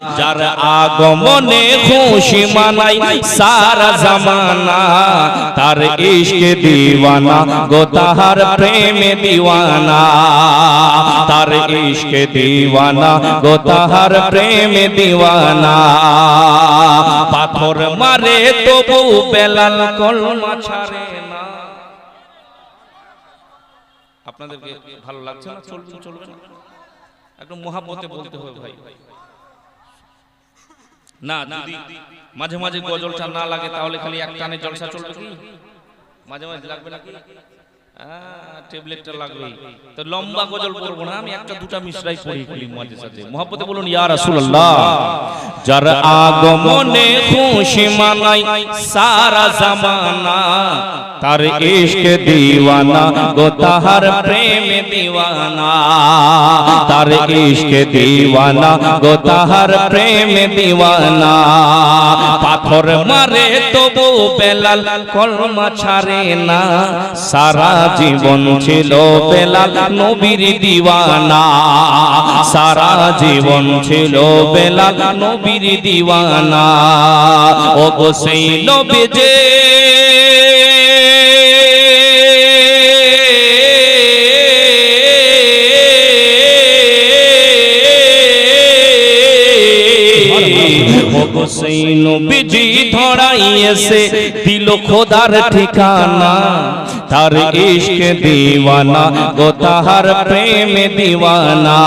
যার আগমনে খুশি মানাই সারা জামানা, তার ইশকে দিওয়ানা গো তাহার প্রেমে দিওয়ানা। তার ইশকে দিওয়ানা গো তাহার প্রেমে দিওয়ানা। পাথর মারে তবু বেলাল কলমা ছাড়ে না। আপনাদেরকে ভালো লাগছে না? চলবেন চলবেন একদম মহাব্বতে বলতে হবে ভাই। না, যদি মাঝে মাঝে গজলটা না লাগে, তাহলে খালি এক টানে জলসা চলবে কি? মাঝে মাঝে লাগবে ট্যাবলেটটা লাগবে। তো লম্বা গজল না, আমি একটা যার আগমনে খুশি মানাই সারা জামানা তার ইশক দিওয়ানা গো তাহার প্রেমে দিওয়ানা। তার ইশক দিওয়ানা গো তাহার প্রেমে দিওয়ানা। পাথর মারে তবু বেলাল কলমা ছাড়ে না। সারা জীবন ছিল বেলাল নবীর দিওয়ানা। সারা জীবন ছিল বেলাল নবীর দিওয়ানা। ও গো সেই নবী হুসैन বিজি ধরাইয়েছে, দিল খোদার ঠিকানা। তার ইশক দিওয়ানা গো তাহার প্রেম দিওয়ানা।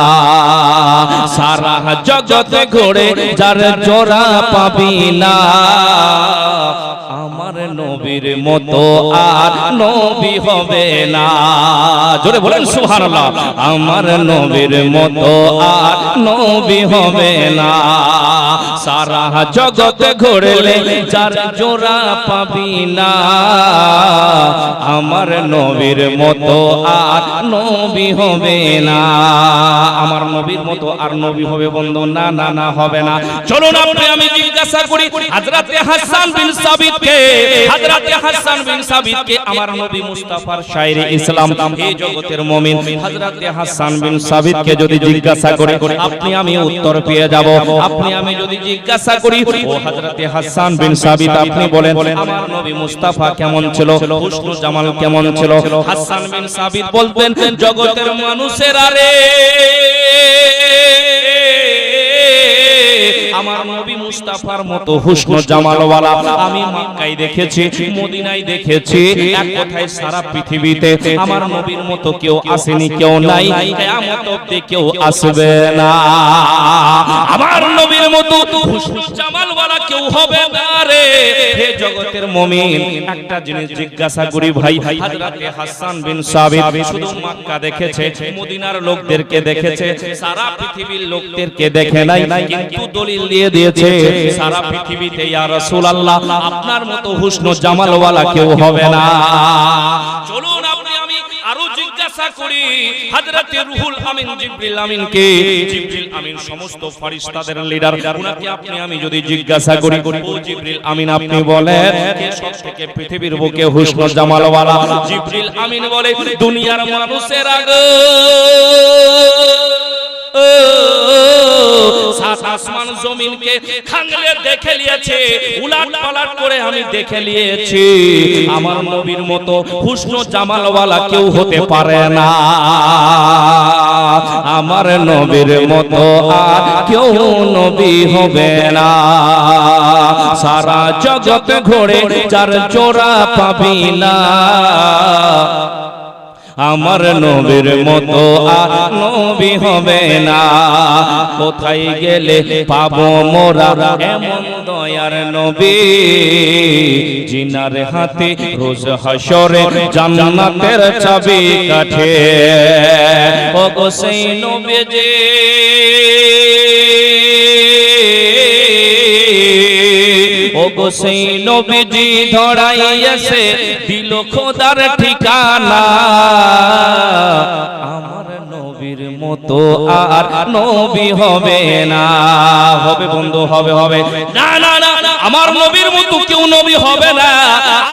সারা জগতে ঘোরে যার জোড়া পাবি না। আমার নবীর মতো আর নবী হবে না। জোরে বলেন সুবহানাল্লাহ, আমার নবীর মতো আর নবী হবে না। সারা জগতে ঘুরলে যার জোড়া পাবি না। আমার নবীর মতো আর নবী হবে না। আমার নবীর মতো আর নবী হবে বন্ধু, না না না, হবে না। চলুন আপনি, আমি জিজ্ঞাসা করি হযরতে হাসান বিন সাবিত কে হযরতে হাসান বিন সাবিত কে আমার নবী মুস্তাফার শায়রে ইসলাম, এই জগতের মুমিন। হযরতে হাসান বিন সাবিত কে যদি জিজ্ঞাসা করি, আপনি আমি উত্তর পেয়ে যাব। আপনি আমি যদি জিজ্ঞাসা করি, ও হযরতে হাসান বিন সাবিত, আপনি বলেন, আমার নবী মুস্তাফা কেমন ছিল? হুসন জামাল কেমন ছিল? হাসান বিন সাবিত বলতেন, জগতের মানুষের আরে মুস্তাফার মতো হুসন জামালওয়ালা আমি মক্কায় দেখেছি মদিনায় দেখেছি। এক কথায় সারা পৃথিবীতে আমার নবীর মতো কেউ আসেনি কেউ নাই। কিয়ামত অবধি কেউ আসবে না। আমার নবীর মতো হুসন জামালওয়ালা কেউ হবে না রে। হে জগতের মুমিন একটা জিনিস জিজ্ঞাসা করি ভাই। হযরতে হাসান বিন সাবিত শুধু মক্কা দেখেছে মদিনার লোকদেরকে দেখেছে সারা পৃথিবীর লোকদেরকে দেখে নাই। কিন্তু দলিল দিয়ে দিয়েছে সারা পৃথিবীতে ইয়া রাসূলুল্লাহ আপনার মতো হুসন জামালওয়ালা কেউ হবে না। চলুন আপনি আমি আরও জিজ্ঞাসা করি হযরতে রুহুল আমিন জিবরিল আমিনকে। জিবরিল আমিন সমস্ত ফেরেশতাদের লিডার উনাকে আপনি আমি যদি জিজ্ঞাসা করি ও জিবরিল আমিন আপনি বলেন কে সবথেকে পৃথিবীর বুকে হুসন জামালওয়ালা? জিবরিল আমিন বলে দুনিয়ার মানুষের আগে। আসমান জমিনকে খাংলে দেখে নিয়েছে, উলাট পালাট করে আমি দেখে নিয়েছি। আমার নবীর মতো হুসন জামালওয়ালা কেউ হতে পারে না। আমার নবীর মতো আর কেউ নবী হবে না। সারা জগৎ ঘোরে চার চোরা পাবি না। আমার নবীর মতো আর নবী হবে না। কোথায় গেলে পাবো মোরা? এমন দয়ার নবী। জিনার হাতে রোজ হাসরে জান্নাতের চাবি কাঠে। ও সেই নবী গো সেই নবীজি ধরাইয়াছে, দিল খোদার ঠিকানা। আমার নবীর মতো আর নবী হবে না। হবে বন্ধু, হবে হবে। না না না, আমার নবীর মতো কেউ নবী হবে না।